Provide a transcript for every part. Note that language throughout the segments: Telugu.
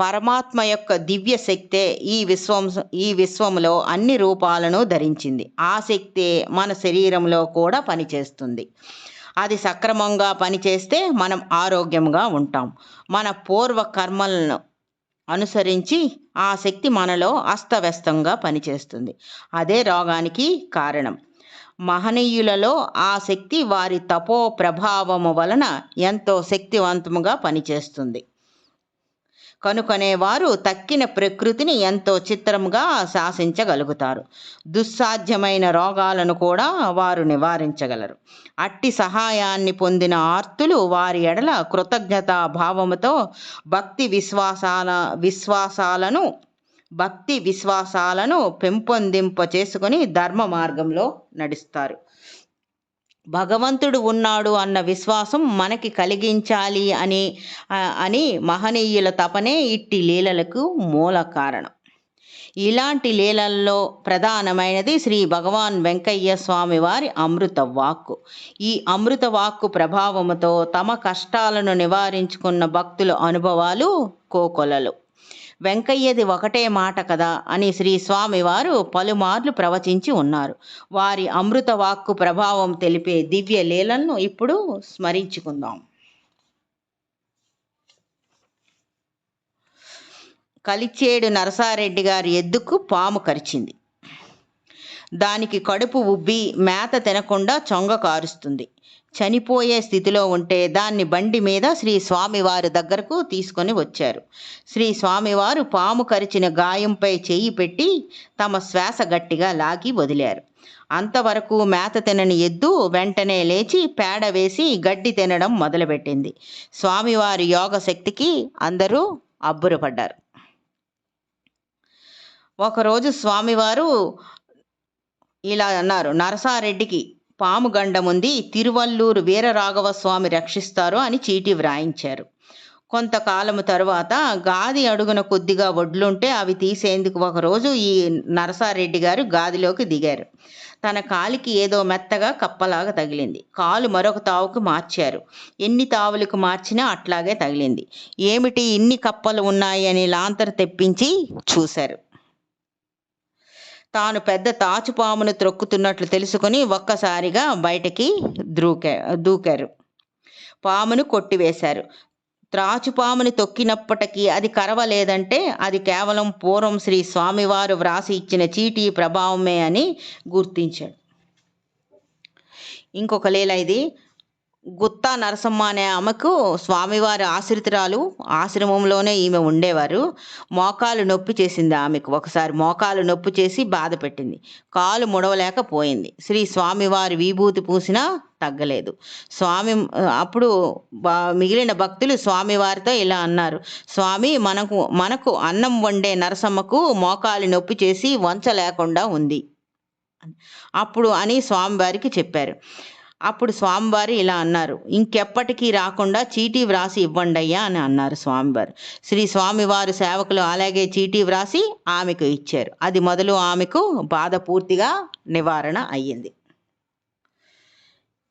పరమాత్మ యొక్క దివ్య శక్తే ఈ విశ్వం ఈ విశ్వంలో అన్ని రూపాలను ధరించింది. ఆ శక్తే మన శరీరంలో కూడా పనిచేస్తుంది. అది సక్రమంగా పనిచేస్తే మనం ఆరోగ్యంగా ఉంటాం. మన పూర్వ కర్మలను అనుసరించి ఆ శక్తి మనలో అస్తవ్యస్తంగా పనిచేస్తుంది. అదే రోగానికి కారణం. మహనీయులలో ఆ శక్తి వారి తపో ప్రభావము వలన ఎంతో శక్తివంతముగా పనిచేస్తుంది. కనుకనే వారు తక్కిన ప్రకృతిని ఎంతో చిత్రంగా శాసించగలుగుతారు. దుస్సాధ్యమైన రోగాలను కూడా వారు నివారించగలరు. అట్టి సహాయాన్ని పొందిన ఆర్తులు వారి ఎడల కృతజ్ఞతా భావముతో భక్తి విశ్వాసాల విశ్వాసాలను భక్తి విశ్వాసాలను పెంపొందింప చేసుకొని ధర్మ మార్గంలో నడుస్తారు. భగవంతుడు ఉన్నాడు అన్న విశ్వాసం మనకి కలిగించాలి అని అని మహనీయుల తపనే ఇట్టి లీలలకు మూల కారణం. ఇలాంటి లీలల్లో ప్రధానమైనది శ్రీ భగవాన్ వెంకయ్య స్వామి వారి అమృత వాక్కు. ఈ అమృత వాక్కు ప్రభావముతో తమ కష్టాలను నివారించుకున్న భక్తుల అనుభవాలు కోకొలలు. వెంకయ్యది ఒకటే మాట కదా అని శ్రీ స్వామి వారు పలుమార్లు ప్రవచించి ఉన్నారు. వారి అమృత వాక్కు ప్రభావం తెలిపే దివ్య లీలలను ఇప్పుడు స్మరించుకుందాం. కలిచేడు నరసారెడ్డి గారి ఎద్దుకు పాము కరిచింది. దానికి కడుపు ఉబ్బి మేత తినకుండా చొంగ కారుస్తుంది. చనిపోయే స్థితిలో ఉంటే దాన్ని బండి మీద శ్రీ స్వామివారి దగ్గరకు తీసుకొని వచ్చారు. శ్రీ స్వామివారు పాము కరిచిన గాయంపై చేయి పెట్టి తమ శ్వాస గట్టిగా లాగి వదిలారు. అంతవరకు మేత తినని ఎద్దు వెంటనే లేచి పేడ వేసి గడ్డి తినడం మొదలుపెట్టింది. స్వామివారి యోగ శక్తికి అందరూ అబ్బురపడ్డారు. ఒకరోజు స్వామివారు ఇలా అన్నారు. నరసారెడ్డికి పాము గండముంది తిరువల్లూరు వీరరాఘవ స్వామి రక్షిస్తారు అని చీటీ వ్రాయించారు. కొంతకాలము తరువాత గాది అడుగున కొద్దిగా వడ్లుంటే అవి తీసేందుకు ఒకరోజు ఈ నరసారెడ్డి గారు గాదిలోకి దిగారు. తన కాలికి ఏదో మెత్తగా కప్పలాగా తగిలింది. కాలు మరొక తావుకు మార్చారు. ఎన్ని తావులకు మార్చినా అట్లాగే తగిలింది. ఏమిటి ఇన్ని కప్పలు ఉన్నాయి అని లాంతర్ తెప్పించి చూశారు. తాను పెద్ద తాచుపామును త్రొక్కుతున్నట్లు తెలుసుకొని ఒక్కసారిగా బయటికి దూకా దూకారు. పామును కొట్టివేశారు. త్రాచుపాముని తొక్కినప్పటికీ అది కరవలేదంటే అది కేవలం పూర్వం శ్రీ స్వామివారు వ్రాసి ఇచ్చిన చీటీ ప్రభావమే అని గుర్తించాడు. ఇంకొక లీల ఇది. గుత్తా నరసమ్మ అనే ఆమెకు స్వామివారి ఆశ్రితురాలు ఆశ్రమంలోనే ఈమె ఉండేవారు. మోకాలు నొప్పి చేసింది ఆమెకు. ఒకసారి మోకాలు నొప్పి చేసి బాధ పెట్టింది. కాలు ముడవలేకపోయింది. శ్రీ స్వామివారి విభూతి పూసినా తగ్గలేదు. స్వామి అప్పుడు బా మిగిలిన భక్తులు స్వామివారితో ఇలా అన్నారు. స్వామి మనకు మనకు అన్నం వండే నరసమ్మకు మోకాలు నొప్పి చేసి వంచ లేకుండా ఉంది అప్పుడు అని స్వామివారికి చెప్పారు. అప్పుడు స్వామివారు ఇలా అన్నారు ఇంకెప్పటికీ రాకుండా చీటీ వ్రాసి ఇవ్వండి అయ్యా అని అన్నారు స్వామివారు. శ్రీ స్వామివారు సేవకులు అలాగే చీటీ వ్రాసి ఆమెకు ఇచ్చారు. అది మొదలు ఆమెకు బాధ పూర్తిగా నివారణ అయ్యింది.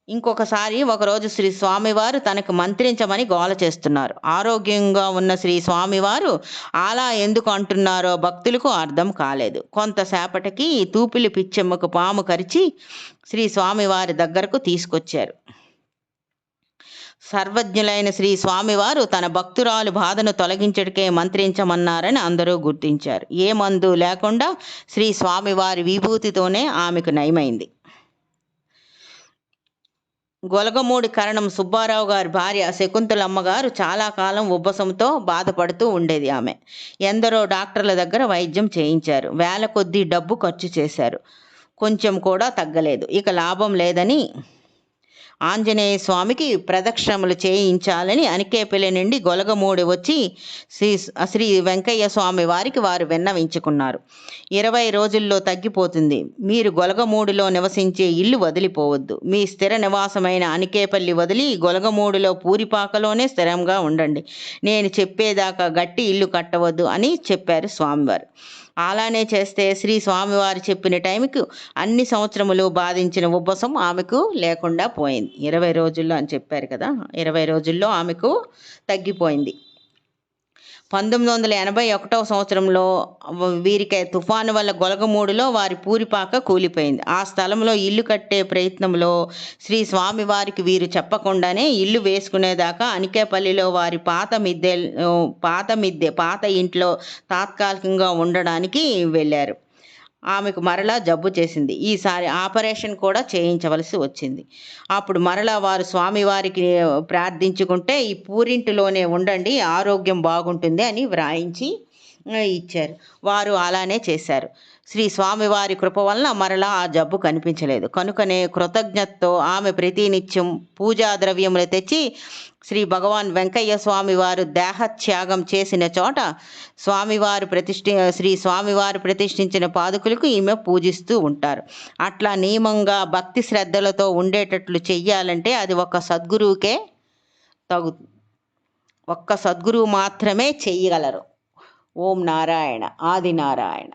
ఇంకొకసారి ఒకరోజు శ్రీ స్వామివారు తనకు మంత్రించమని గోల చేస్తున్నారు. ఆరోగ్యంగా ఉన్న శ్రీ స్వామివారు అలా ఎందుకు అంటున్నారో భక్తులకు అర్థం కాలేదు. కొంతసేపటికి తూపిలి పిచ్చెమ్మకు పాము కరిచి శ్రీ స్వామివారి దగ్గరకు తీసుకొచ్చారు. సర్వజ్ఞులైన శ్రీ స్వామివారు తన భక్తురాలు బాధను తొలగించడికే మంత్రించమన్నారని అందరూ గుర్తించారు. ఏ మందు లేకుండా శ్రీ స్వామివారి విభూతితోనే ఆమెకు నయమైంది. గొలగమూడి కరణం సుబ్బారావు గారి భార్య శకుంతలమ్మ గారు చాలా కాలం ఉబ్బసంతో బాధపడుతూ ఉండేది ఆమె. ఎందరో డాక్టర్ల దగ్గర వైద్యం చేయించారు. వేల కొద్దీ డబ్బు ఖర్చు చేశారు. కొంచెం కూడా తగ్గలేదు. ఇక లాభం లేదని ఆంజనేయ స్వామికి ప్రదక్షిణములు చేయించాలని అనికేపల్లి నుండి గొలగమూడి వచ్చి శ్రీ శ్రీ వెంకయ్య స్వామి వారికి వారు విన్నవించుకున్నారు. ఇరవై రోజుల్లో తగ్గిపోతుంది. మీరు గొలగమూడిలో నివసించే ఇల్లు వదిలిపోవద్దు. మీ స్థిర నివాసమైన అనికేపల్లి వదిలి గొలగమూడిలో పూరిపాకలోనే స్థిరంగా ఉండండి. నేను చెప్పేదాకా గట్టి ఇల్లు కట్టవద్దు అని చెప్పారు స్వామివారు. అలానే చేస్తే శ్రీ స్వామివారు చెప్పిన టైంకి అన్ని సంవత్సరములు బాధించిన ఉబ్బసం ఆమెకు లేకుండా పోయింది. ఇరవై రోజుల్లో అని చెప్పారు కదా ఇరవై రోజుల్లో ఆమెకు తగ్గిపోయింది. పంతొమ్మిది వందల ఎనభై ఒకటవ సంవత్సరంలో వీరికి తుఫాను వల్ల గొలగమూడులో వారి పూరిపాక కూలిపోయింది. ఆ స్థలంలో ఇల్లు కట్టే ప్రయత్నంలో శ్రీ స్వామి వారికి వీరు చెప్పకుండానే ఇల్లు వేసుకునేదాకా అనికేపల్లిలో వారి పాత మిద్దె పాత మిద్దె పాత ఇంట్లో తాత్కాలికంగా ఉండడానికి వెళ్ళారు. ఆమెకు మరలా జబ్బు చేసింది. ఈసారి ఆపరేషన్ కూడా చేయించవలసి వచ్చింది. అప్పుడు మరలా వారు స్వామివారికి ప్రార్థించుకుంటే ఈ పూరింటిలోనే ఉండండి ఆరోగ్యం బాగుంటుంది అని వ్రాయించి ఇచ్చారు. వారు అలానే చేశారు. శ్రీ స్వామివారి కృప వలన మరలా ఆ జబ్బు కనిపించలేదు. కనుకనే కృతజ్ఞతతో ఆమె ప్రతినిత్యం పూజా ద్రవ్యములు తెచ్చి శ్రీ భగవాన్ వెంకయ్య స్వామివారు దేహత్యాగం చేసిన చోట స్వామివారు ప్రతిష్ఠి శ్రీ స్వామివారు ప్రతిష్ఠించిన పాదుకులకు ఈమె పూజిస్తూ ఉంటారు. అట్లా నియమంగా భక్తి శ్రద్ధలతో ఉండేటట్లు చెయ్యాలంటే అది ఒక సద్గురువుకే తగు ఒక్క సద్గురువు మాత్రమే చెయ్యగలరు. ఓం నారాయణ ఆది నారాయణ